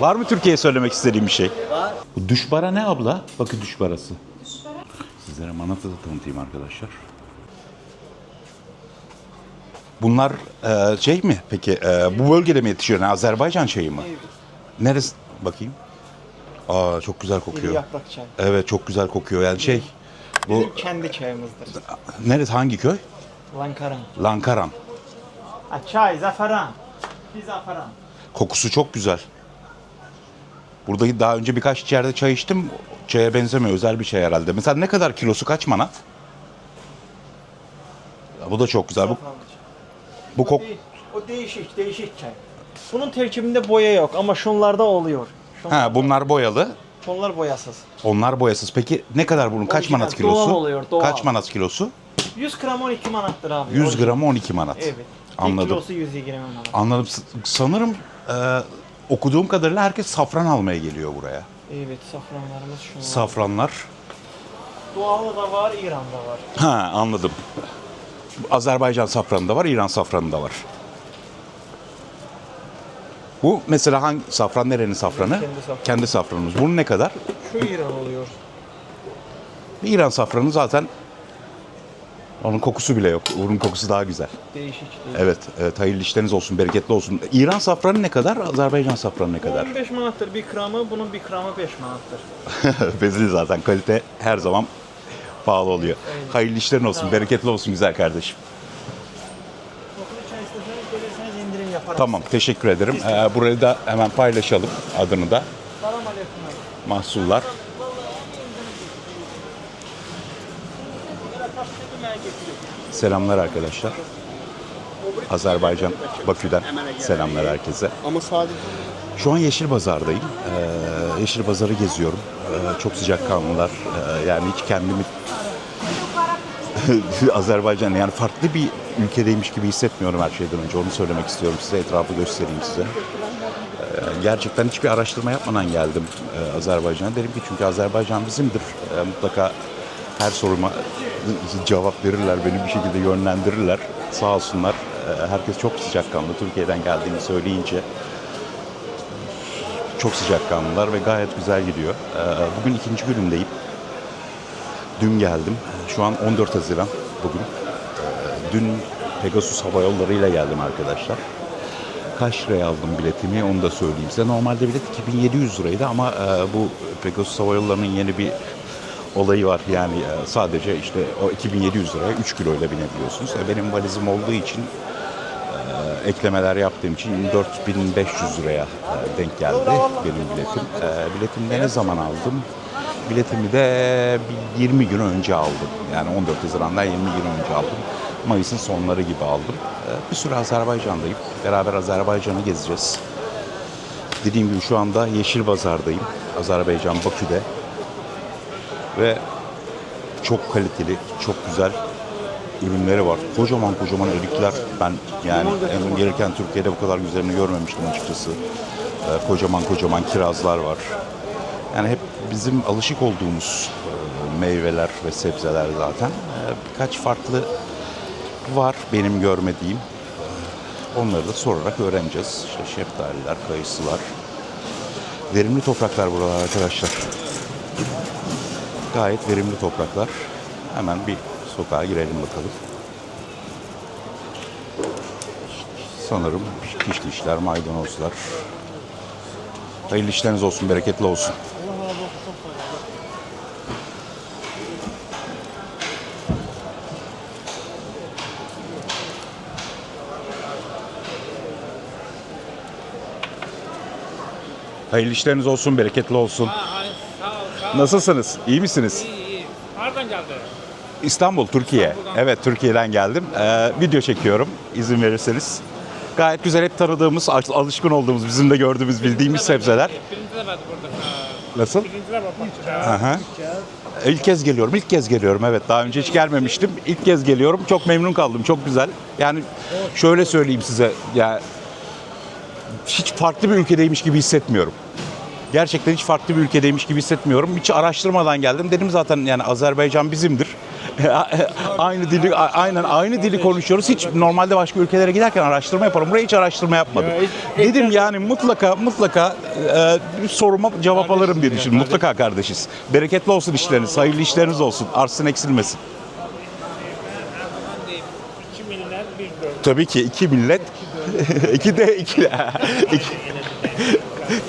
Var mı Türkiye'ye söylemek istediğim bir şey? Var. Bu düşbara ne abla? Bakın düşbarası. Sizlere manatı da tanıtayım arkadaşlar. Bunlar e, şey mi peki e, bu bölgede mi yetişiyor? Yani Azerbaycan şeyi mi? Evet. Neresi? Bakayım. Aa çok güzel İri kokuyor. yaprak çay. Evet çok güzel kokuyor. Yani şey bu Bizim kendi çayımızdır. neresi hangi köy? Lankaran. Lankaran. Ha, çay, zaferan. Bir zaferan. Kokusu çok güzel. Burada daha önce birkaç yerde çay içtim. Çaya benzemiyor. Özel bir çay herhalde. Mesela ne kadar kilosu kaç manat? Ya Bu da çok güzel. Bu, bu kok o değişik, değişik çay. Bunun terkibinde boya yok ama şunlarda oluyor. Şunlar, Ha bunlar boyalı. şunlar boyasız. Onlar boyasız. Peki ne kadar bunun kaç Orijinal, manat kilosu? doğal oluyor, doğal. Kaç manat kilosu? 100 gram 12 manattır abi. 100 orijinal. gramı 12 manat. Evet. Anladım. Kilosu 120 manat. Anladım. Sanırım e, okuduğum kadarıyla herkes safran almaya geliyor buraya. Evet, safranlarımız şunlar. Safranlar. Doğalı da var, İran'da var. Ha anladım. Azerbaycan safranı da var, İran safranı da var. Bu mesela hangi safran nerenin safranı? Kendi safranı. Kendi safranımız. Bunun ne kadar? Şu İran oluyor. İran safranı zaten onun kokusu bile yok. Bunun kokusu daha güzel. Değişik değil. Evet, evet hayırlı işleriniz olsun, bereketli olsun. İran safranı ne kadar? Azerbaycan safranı ne kadar? 15 manattır bir gramı, bunun bir gramı 5 manattır. Belli zaten kalite her zaman pahalı oluyor. Aynen. Hayırlı işlerin olsun, Tamam. bereketli olsun güzel kardeşim. İndirim yaparız. Tamam, teşekkür ederim. Ee, burayı da hemen paylaşalım adını da. Mahsullar. Selamlar arkadaşlar. Azerbaycan, Bakü'den selamlar herkese. Ama sadece Şu an Yeşil Bazar'dayım. Ee, Yeşil Bazar'ı geziyorum. Ee, çok sıcakkanlılar. Ee, yani hiç kendimi Azerbaycan yani farklı bir ülkedeymiş gibi hissetmiyorum her şeyden önce. Onu söylemek istiyorum size. Etrafı göstereyim size. Ee, gerçekten hiçbir araştırma yapmadan geldim e, Azerbaycan'a. Dedim ki çünkü Azerbaycan bizimdir. Ee, mutlaka her soruma cevap verirler, beni bir şekilde yönlendirirler. Sağ olsunlar. Ee, herkes çok sıcakkanlı. Türkiye'den geldiğini söyleyince çok sıcakkanlılar ve gayet güzel gidiyor. Ee, Bugün ikinci günümdeyim. Dün geldim. Şu an 14 Haziran bugün. Ee, Dün Pegasus Hava Yolları ile geldim arkadaşlar. Kaç liraya aldım biletimi onu da söyleyeyim size. Normalde bilet 2700 liraydı ama e, bu Pegasus Hava Yolları'nın yeni bir olayı var. Yani e, sadece işte o 2700 liraya 3 kilo ile binebiliyorsunuz. E, Benim valizim olduğu için e, eklemeler yaptığım için 4500 liraya denk geldi benim biletim. E, biletimi ne zaman aldım? Biletimi de bir 20 gün önce aldım. Yani 14 Haziran'dan 20 gün önce aldım. Mayıs'ın sonları gibi aldım. Bir süre Azerbaycan'dayım. Beraber Azerbaycan'ı gezeceğiz. Dediğim gibi şu anda Yeşil Bazar'dayım. Azerbaycan Bakü'de. Ve çok kaliteli, çok güzel ürünleri var. Kocaman kocaman erikler. Ben yani en gelirken Türkiye'de bu kadar güzelini görmemiştim açıkçası. Ee, kocaman kocaman kirazlar var. Yani hep bizim alışık olduğumuz e, meyveler ve sebzeler zaten. Ee, birkaç farklı var benim görmediğim. Onları da sorarak öğreneceğiz. İşte şeftaliler, kayısılar. Verimli topraklar buralar arkadaşlar. Gayet verimli topraklar. Hemen bir sokağa girelim bakalım. Sanırım kişnişler, maydanozlar. Hayırlı işleriniz olsun, bereketli olsun. Hayırlı işleriniz olsun, bereketli olsun. Nasılsınız? İyi misiniz? İyi iyi. Nereden geldi? İstanbul, Türkiye. İstanbul'dan. Evet, Türkiye'den geldim. Ee, video çekiyorum, izin verirseniz. Gayet güzel, hep tanıdığımız, al- alışkın olduğumuz, bizim de gördüğümüz, bildiğimiz sebzeler. Birinci de vardı burada. Nasıl? Birinci de var. Aha. İlk kez geliyorum, ilk kez geliyorum. Evet, daha önce hiç gelmemiştim. İlk kez geliyorum. Çok memnun kaldım, çok güzel. Yani şöyle söyleyeyim size, ya hiç farklı bir ülkedeymiş gibi hissetmiyorum. Gerçekten hiç farklı bir ülkedeymiş gibi hissetmiyorum. Hiç araştırmadan geldim. Dedim zaten yani Azerbaycan bizimdir. aynı dili aynen aynı dili konuşuyoruz. Hiç normalde başka ülkelere giderken araştırma yaparım. Buraya hiç araştırma yapmadım. Dedim yani mutlaka mutlaka e, bir soruma cevap alırım diye düşündüm. Mutlaka kardeşiz. Bereketli olsun işleriniz, hayırlı işleriniz olsun. Artsın eksilmesin. Tabii ki iki millet, iki de iki, iki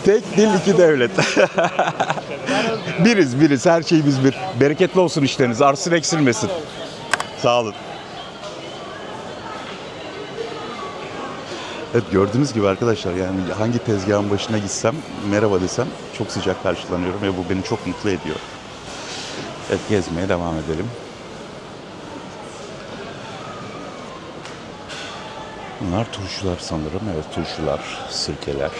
tek dil iki devlet. biriz biriz her şeyimiz bir. Bereketli olsun işleriniz, artsın eksilmesin. Sağ olun. Evet gördüğünüz gibi arkadaşlar yani hangi tezgahın başına gitsem merhaba desem çok sıcak karşılanıyorum ve bu beni çok mutlu ediyor. Evet gezmeye devam edelim. Bunlar turşular sanırım. Evet turşular, sirkeler.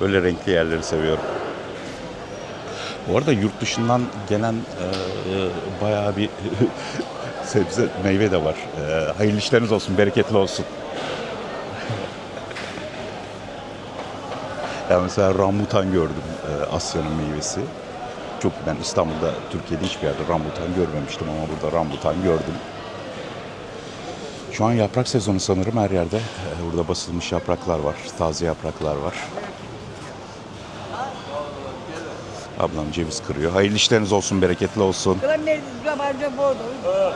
Böyle renkli yerleri seviyorum. Bu arada yurt dışından gelen e, e, bayağı bir sebze, meyve de var. E, hayırlı işleriniz olsun, bereketli olsun. ya mesela rambutan gördüm, e, Asya'nın meyvesi. Çok ben İstanbul'da, Türkiye'de hiçbir yerde rambutan görmemiştim ama burada rambutan gördüm. Şu an yaprak sezonu sanırım her yerde. Ee, Burada basılmış yapraklar var, taze yapraklar var. Ablam ceviz kırıyor. Hayırlı işleriniz olsun, bereketli olsun. Scavalcio foto.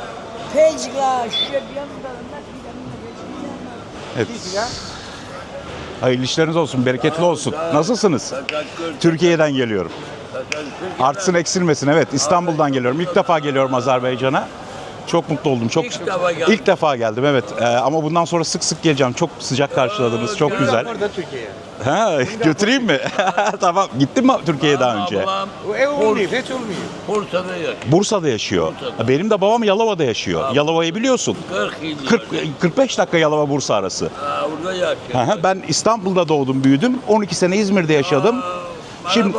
Pesca, scegliamo Evet. Hayırlı işleriniz olsun, bereketli olsun. Nasılsınız? Türkiye'den geliyorum. Artsın eksilmesin evet. İstanbul'dan geliyorum. İlk defa geliyorum Azerbaycan'a. Çok mutlu oldum. Çok İlk defa geldin. İlk defa geldim evet. Ee, ama bundan sonra sık sık geleceğim. Çok sıcak karşıladınız. Çok güzel. Orada Türkiye'ye. Ha, götüreyim mi? tamam. Gittin mi Türkiye'ye daha önce? Babam O ev olmuyor, hiç olmuyor. Bursa'da yaşıyor. Bursa'da yaşıyor. Bursa'da. Benim de babam Yalova'da yaşıyor. Yalova'yı biliyorsun. 40 yıl 40 yaşıyor. 45 dakika Yalova Bursa arası. Ha, orada yaşıyor. Ben İstanbul'da doğdum, büyüdüm. 12 sene İzmir'de yaşadım. Şimdi- Şimdi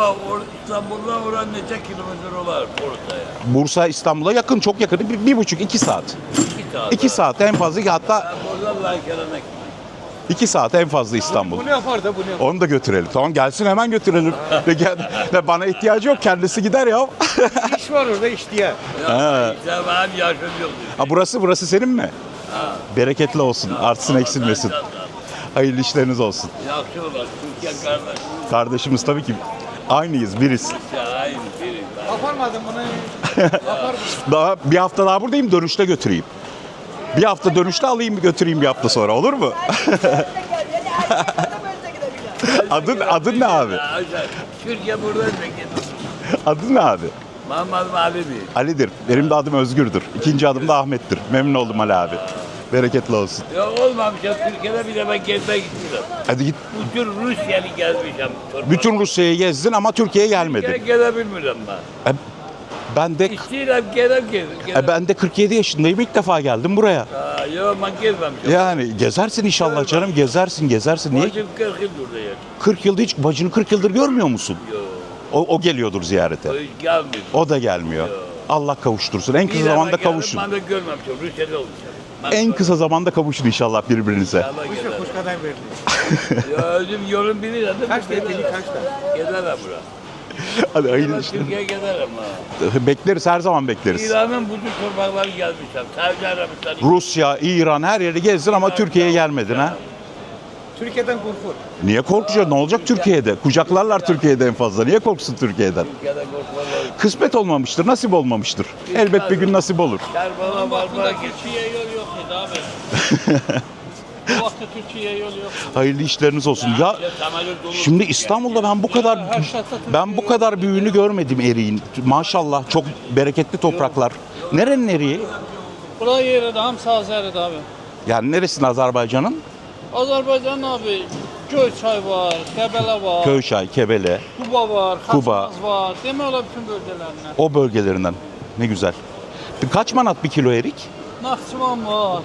İstanbul'dan oran neçe kilometre olar Bursa'ya? Bursa İstanbul'a yakın, çok yakın. Bir, bir buçuk, iki saat. İki saat. İki saat en fazla. Hatta Ben buradan Lankeren'e iki saat en fazla İstanbul. Bu ne yapar da bu ne yapar? Onu da götürelim. Tamam gelsin hemen götürelim. Gel- ve bana ihtiyacı yok. Kendisi gider ya. İş var orada iş diye. Ya, benim yaşım yok. ha, burası burası senin mi? Bereketli olsun. Artsın eksilmesin. Hayırlı işleriniz olsun. Yakşı olan Türkiye kardeş. Kardeşimiz tabii ki aynıyız, biriz. Ya Yaparmadın bunu. Daha bir hafta daha buradayım, dönüşte götüreyim. Bir hafta dönüşte alayım götüreyim bir hafta sonra olur mu? adın adın ne abi? Türkiye buradan. Adın ne abi? Muhammed Ali mi? Ali'dir. Benim de adım Özgür'dür. İkinci adım da Ahmet'tir. Memnun oldum Ali abi. Bereketli olsun. Ya olmamış ya Türkiye'de bile ben gezmek istiyorum. Hadi git. Bütün Rusya'yı gezmişim. Bütün Rusya'yı gezdin ama Türkiye'ye gelmedin. gelebilmiyorum ben. E, ben de İstiyorum gelem gezim. e, ben de 47 yaşındayım. İlk defa geldim buraya. Ha, yok ben gezmemişim. Yani gezersin inşallah canım. Gezersin, gezersin. Niye? Bacım 40 yıl burada yaşıyor. 40 yılda hiç bacını 40 yıldır görmüyor musun? Yok. O, o geliyordur ziyarete. O gelmiyor. O da gelmiyor. Allah kavuştursun. En kısa zamanda geldim, kavuşun. Ben de görmemişim. Rusya'da olacağım. En kısa zamanda kavuşun inşallah birbirinize. İnşallah Kuş gelirim. kuş kadar verdi. Ya özüm yolun biri dedim. Kaç dedi, kaçta? Gelirim bura. Hadi hayırlı işler. Türkiye'ye gelirim ha. Bekleriz her zaman bekleriz. İran'ın bütün torbaları gelmişim. Saudi Arabistan. Rusya, İran her yeri gezdin ama Türkiye'ye gelmedin ha. Türkiye'den korkur. Niye korkacaksın? Ne olacak Türkiye'de? Kucaklarlar Türkiye'de en fazla. Niye korksun Türkiye'den? Türkiye'de korkmalar. Kısmet olmamıştır, nasip olmamıştır. Elbet bir gün nasip olur. Kerbala var. Türkiye'ye yol yok muydu abi? Bu vakti Türkiye'ye yol yok. Hayırlı işleriniz olsun. Ya şimdi İstanbul'da ben bu kadar ben bu kadar büyüğünü görmedim eriğin. Maşallah çok bereketli topraklar. Nerenin eriği? Bura yeri de hamsa Azeri'de abi. Yani neresinde Azerbaycan'ın? Azerbaycan abi Göyçay var, Qəbələ var, Köyşay, Kebele, Kuba var, Kuba. Var. Demək olar bütün bölgələrindən. o bölgelerinden. Ne güzel. Kaç manat bir kilo erik? Naxçıvan var.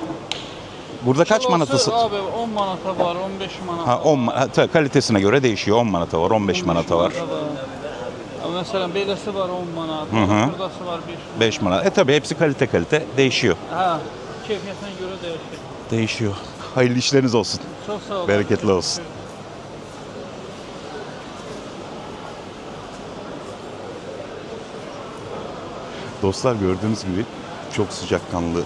Burada kaç Kilosu manatı? Abi 10 manata var, 15 manata Ha 10 ma- ha, tabii kalitesine göre değişiyor. 10 manata var, 15 manata var. Ya Mesela beləsi var 10 manat, Hı hı. buradası var 5 manat. 5 manat. E tabii hepsi kalite kalite değişiyor. Hə, keyfiyyətinə görə dəyişir. Değişiyor. Hayırlı işleriniz olsun. Çox sağ olun. Bereketli olsun. Dostlar gördüğünüz gibi çok sıcakkanlı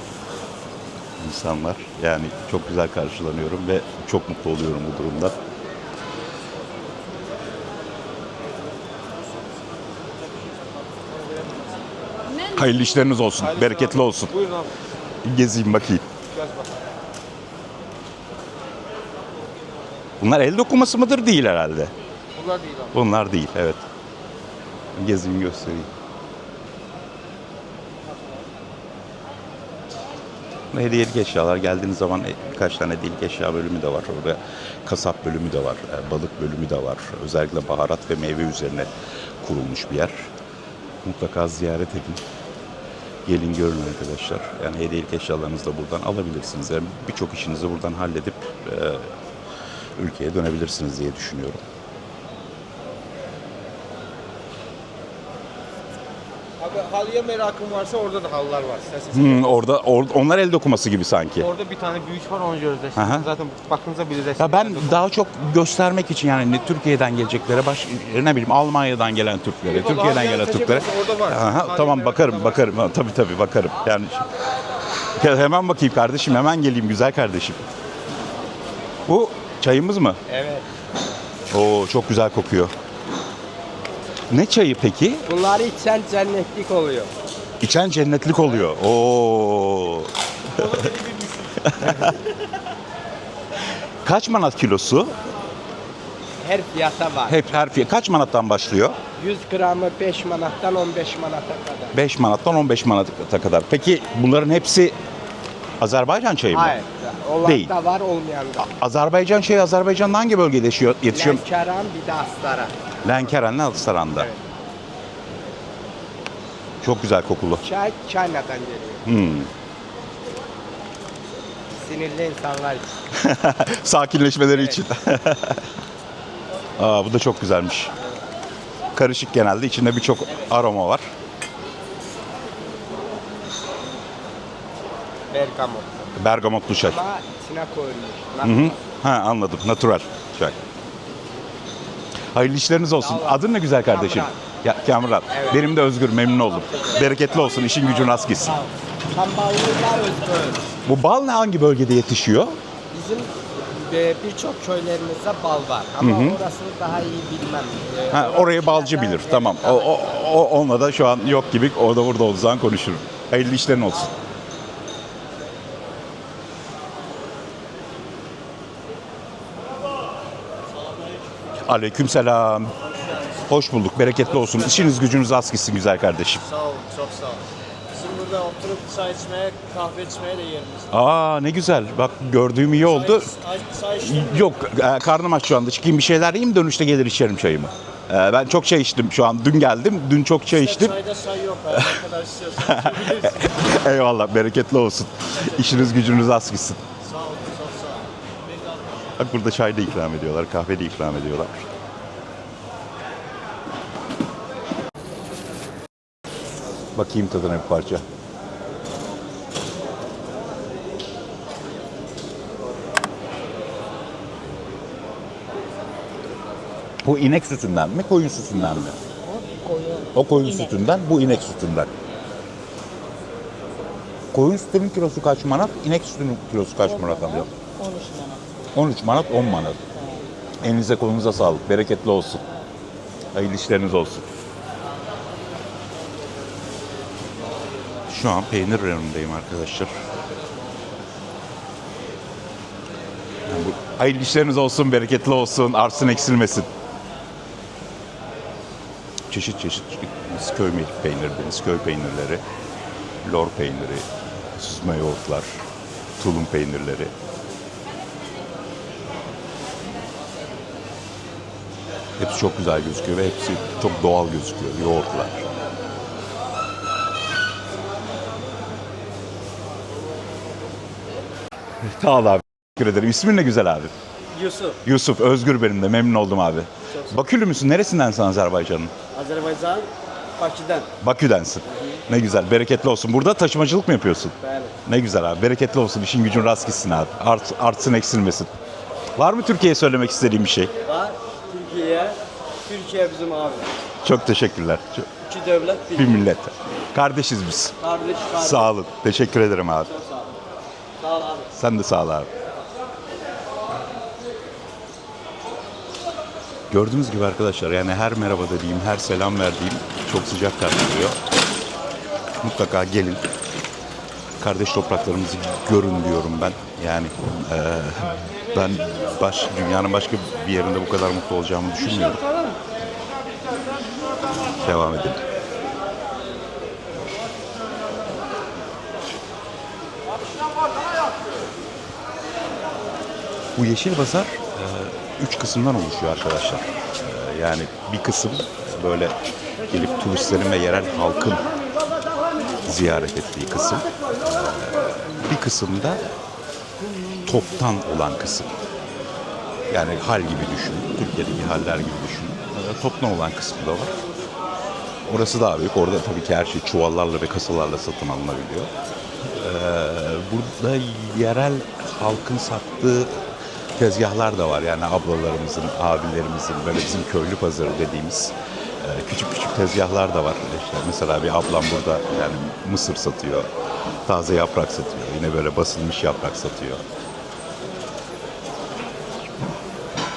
insanlar. Yani çok güzel karşılanıyorum ve çok mutlu oluyorum bu durumda. Hayırlı işleriniz olsun, bereketli olsun. Buyurun abi. Gezeyim bakayım. Bunlar el dokuması mıdır? Değil herhalde. Bunlar değil abi. Bunlar değil, evet. Gezeyim göstereyim. Hediyelik eşyalar geldiğiniz zaman e, birkaç tane hediyelik eşya bölümü de var. Orada kasap bölümü de var, e, balık bölümü de var. Özellikle baharat ve meyve üzerine kurulmuş bir yer. Mutlaka ziyaret edin. Gelin görün arkadaşlar. Yani hediyelik eşyalarınızı da buradan alabilirsiniz. Yani birçok işinizi buradan halledip e, ülkeye dönebilirsiniz diye düşünüyorum. Abi halıya merakın varsa orada da halılar var. İsterseniz. Hmm, orada or- onlar el dokuması gibi sanki. Orada bir tane büyük var onu göreceğiz. Aha. Zaten baktığınızda bir resim. Ya ben daha çok göstermek için yani ne Türkiye'den geleceklere baş ne bileyim Almanya'dan gelen Türklere, Eyvallah, Türkiye'den gelen Türklere. orada var. Aha, tamam bakarım bakarım. Ha, tabii tabii bakarım. Yani Ya hemen bakayım kardeşim hemen geleyim güzel kardeşim. Bu çayımız mı? Evet. Oo çok güzel kokuyor. Ne çayı peki? Bunları içsen cennetlik oluyor. İçen cennetlik oluyor. Oo. Kaç manat kilosu? Her fiyata var. Hep her fiyat kaç manattan başlıyor? 100 gramı 5 manattan 15 manata kadar. 5 manattan 15 manata kadar. Peki bunların hepsi Azerbaycan çayı mı? Hayır. Olan Değil. da var olmayan da. Azerbaycan çayı Azerbaycan'ın hangi bölgede yetişiyor? yetişiyor? Lenkeran bir de Astara. Lenkeren'le Astaran'da. Evet. Çok güzel kokulu. Çay Çayna'dan geliyor. Hmm. Sinirli insanlar için. Sakinleşmeleri için. Aa, bu da çok güzelmiş. Karışık genelde. içinde birçok aroma var. Bergamot. Bergamotlu çay. Ama içine Hı koyulmuş. hı. Ha anladım. Natural çay. Hayırlı işleriniz olsun. Adın ne güzel kardeşim? Ya Kamran. Evet. Benim de Özgür. Memnun oldum. Bereketli olsun. işin gücün rast gitsin. Özgür. Bu bal ne hangi bölgede yetişiyor? Bizim e, birçok köylerimizde bal var. Ama orasını daha iyi bilmem. E, Ha, orayı balcı bilir. Evet, Tamam. O, o, o onunla da şu an yok gibi. Orada burada olduğu zaman konuşurum. Hayırlı işlerin olsun. Aleyküm selam. Hoş bulduk. Bereketli olsun. İşiniz gücünüz az gitsin güzel kardeşim. Sağ olun, çok sağ olun. Bizim burada oturup çay içmeye, kahve içmeye de yerimiz var. Aa ne güzel. Bak gördüğüm iyi oldu. Çay, çay içtin mi? Yok e, karnım aç şu anda. Çıkayım bir şeyler yiyeyim dönüşte gelir içerim çayımı. E, ben çok çay içtim şu an. Dün geldim. Dün çok çay içtim. Çayda çay yok. abi. Ne kadar istiyorsan içebilirsin. Eyvallah bereketli olsun. İşiniz gücünüz az gitsin. sağ olun, çok sağ olun. Bak burada çay da ikram ediyorlar, kahve de ikram ediyorlar. Bakayım tadına bir parça. Bu inek sütünden mi, koyun sütünden mi? O koyun sütünden, bu inek sütünden. Koyun sütünün kilosu kaç manat, inek sütünün kilosu kaç manat alıyor? 13 manat, 10 manat. Elinize kolunuza sağlık, bereketli olsun. Hayırlı işleriniz olsun. Şu an peynir reyonundayım arkadaşlar. Yani bu- hayırlı işleriniz olsun, bereketli olsun, artsın eksilmesin. Çeşit çeşit köy peyniri, köy peynirleri, lor peyniri, süzme yoğurtlar, tulum peynirleri. Hepsi çok güzel gözüküyor ve hepsi çok doğal gözüküyor. Yoğurtlar. Sağ ol abi. Teşekkür ederim. İsmin ne güzel abi? Yusuf, Yusuf, Özgür benim de. Memnun oldum abi. Bakülü müsün? Neresindensin Azerbaycan'ın? Azerbaycan, Bakü'den. Bakü'densin. Ne güzel. Bereketli olsun. Burada taşımacılık mı yapıyorsun? Evet. Ne güzel abi. Bereketli olsun. İşin gücün rast gitsin abi. Art, artsın eksilmesin. Var mı Türkiye'ye söylemek istediğin bir şey? Var Türkiye, bizim abi. Çok teşekkürler. Çok- İki devlet bir. bir millet. Kardeşiz biz. Kardeş kardeş. Sağ olun. Teşekkür ederim abi. Sağ ol abi. Sen de sağ ol abi. Gördüğünüz gibi arkadaşlar yani her merhaba dediğim, her selam verdiğim çok sıcak karşılıyor. Mutlaka gelin. Kardeş topraklarımızı görün diyorum ben. Yani eee, ben baş, dünyanın başka bir yerinde bu kadar mutlu olacağımı düşünmüyorum. Devam edelim. Bu Yeşil Pazar e, üç kısımdan oluşuyor arkadaşlar. E, yani bir kısım böyle gelip turistlerin ve yerel halkın ziyaret ettiği kısım. E, bir kısımda toptan olan kısım. Yani hal gibi düşünün. Türkiye'deki haller gibi düşünün. Toptan olan kısmı da var. Orası daha büyük. Orada tabii ki her şey çuvallarla ve kasalarla satın alınabiliyor. Ee, burada yerel halkın sattığı tezgahlar da var. Yani ablalarımızın, abilerimizin, böyle bizim köylü pazarı dediğimiz e, küçük küçük tezgahlar da var. İşte mesela bir ablam burada yani mısır satıyor, taze yaprak satıyor. Yine böyle basılmış yaprak satıyor.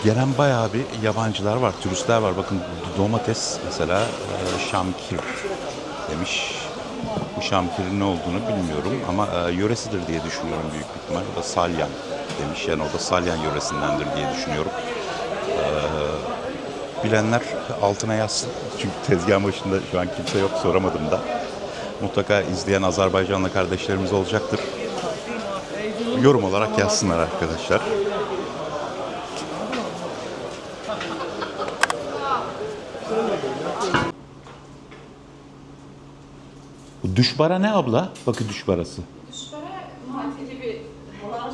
Gelen bayağı bir yabancılar var, turistler var. Bakın domates mesela e, şamkir demiş. Bu şamkirin ne olduğunu bilmiyorum ama e, yöresidir diye düşünüyorum büyük ihtimal. O da salyan demiş. Yani o da salyan yöresindendir diye düşünüyorum. E, bilenler altına yazsın. Çünkü tezgahın başında şu an kimse yok soramadım da. Mutlaka izleyen Azerbaycanlı kardeşlerimiz olacaktır. Yorum olarak yazsınlar arkadaşlar. Düşbara ne abla? Bakın düşbarası. Duşlara mateli bir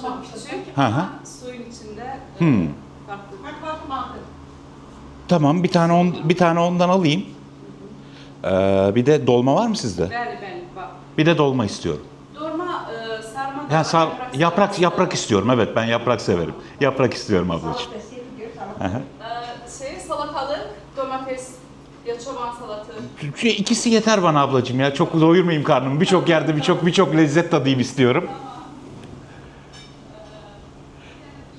çok küçük Hı hı. ama suyun içinde Hmm. farklı. Bak bak bak. Tamam bir tane on, bir tane ondan alayım. Ee, bir de dolma var mı sizde? Bəli, bəli, bak. Bir de dolma istiyorum. Dorma e, sarma da Yani sar, yaprak yaprak istiyorum. Evet ben yaprak severim. Yaprak istiyorum ablacığım. Hı hı. var. E, şey salatalık, domates, ya çoban salatı. Şu ikisi yeter bana ablacığım ya. Çok doyurmayayım karnımı. Birçok yerde birçok birçok lezzet tadayım istiyorum.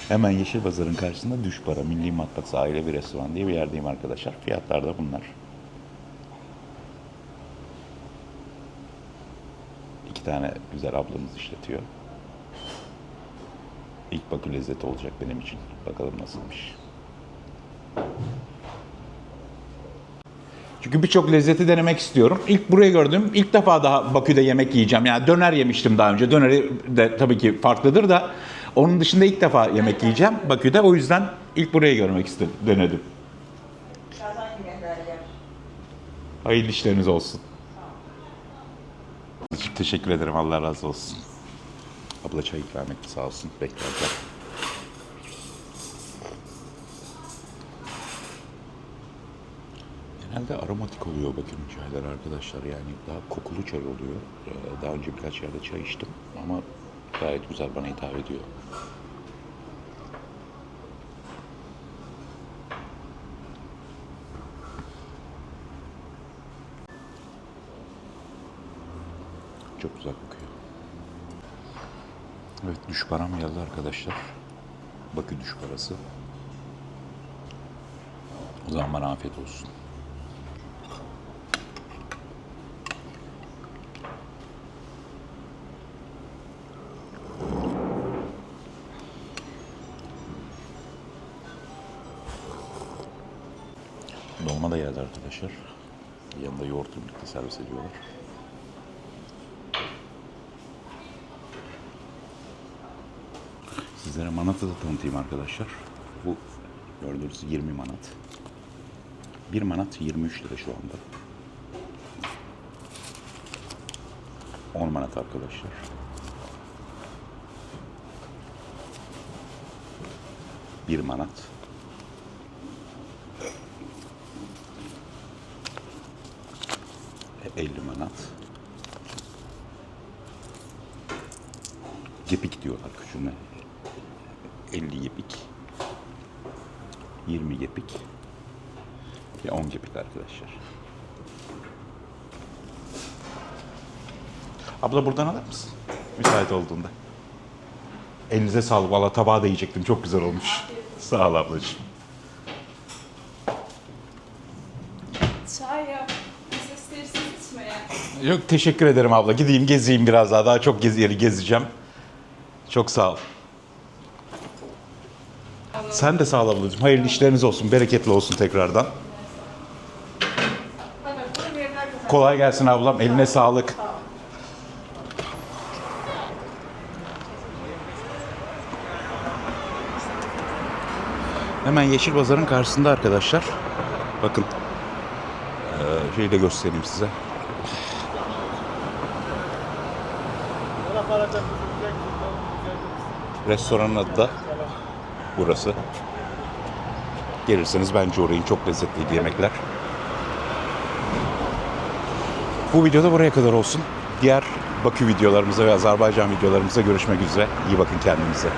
Hemen Yeşil Pazar'ın karşısında Düşbara Milli Matbaa Aile bir Restoran diye bir yerdeyim arkadaşlar. Fiyatlar da bunlar. İki tane güzel ablamız işletiyor. İlk bakı lezzeti olacak benim için. Bakalım nasılmış. Çünkü birçok lezzeti denemek istiyorum. İlk burayı gördüm. İlk defa daha Bakü'de yemek yiyeceğim. Yani döner yemiştim daha önce. Döneri de tabii ki farklıdır da onun dışında ilk defa yemek yiyeceğim Bakü'de. O yüzden ilk burayı görmek istedim, denedim. Hayırlı işleriniz olsun. Teşekkür ederim. Allah razı olsun. Abla çay ikram etti sağ olsun. Beklerken. Genelde aromatik oluyor Bakü'nün çayları arkadaşlar. Yani daha kokulu çay oluyor. Ee, Daha önce birkaç yerde çay içtim ama gayet güzel bana hitap ediyor. Çok güzel kokuyor. Evet düş param geldi arkadaşlar. Bakü düş parası. O zaman bana afiyet olsun. Arkadaşlar. Yanında yoğurtla birlikte servis ediyorlar. Sizlere manatı da tanıtayım arkadaşlar. Bu gördüğünüz 20 manat. 1 manat 23 lira şu anda. 10 manat arkadaşlar. Bir manat. Ve 50 manat. Gepik diyorlar küçüğüne. 50 gepik. 20 gepik. Ve 10 gepik arkadaşlar. Abla buradan alır mısın? Müsait olduğunda. Elinize sağlık. Valla tabağı da yiyecektim. Çok güzel olmuş. Sağ ol ablacığım. Çay yap. Nasıl isterseniz içmeye. Yok teşekkür ederim abla. Gideyim gezeyim biraz daha. Daha çok gezi yeri gezeceğim. Çok sağ ol. Sen de sağ ol ablacığım. Hayırlı işleriniz olsun. Bereketli olsun tekrardan. Kolay gelsin ablam. Eline sağlık. Hemen Yeşil Bazar'ın karşısında arkadaşlar. Bakın. Ee, şeyi de göstereyim size. Restoranın adı da burası. Gelirseniz bence uğrayın. Çok lezzetliydi yemekler. Bu videoda buraya kadar olsun. Diğer Bakü videolarımıza ve Azerbaycan videolarımıza görüşmek üzere. İyi bakın kendinize.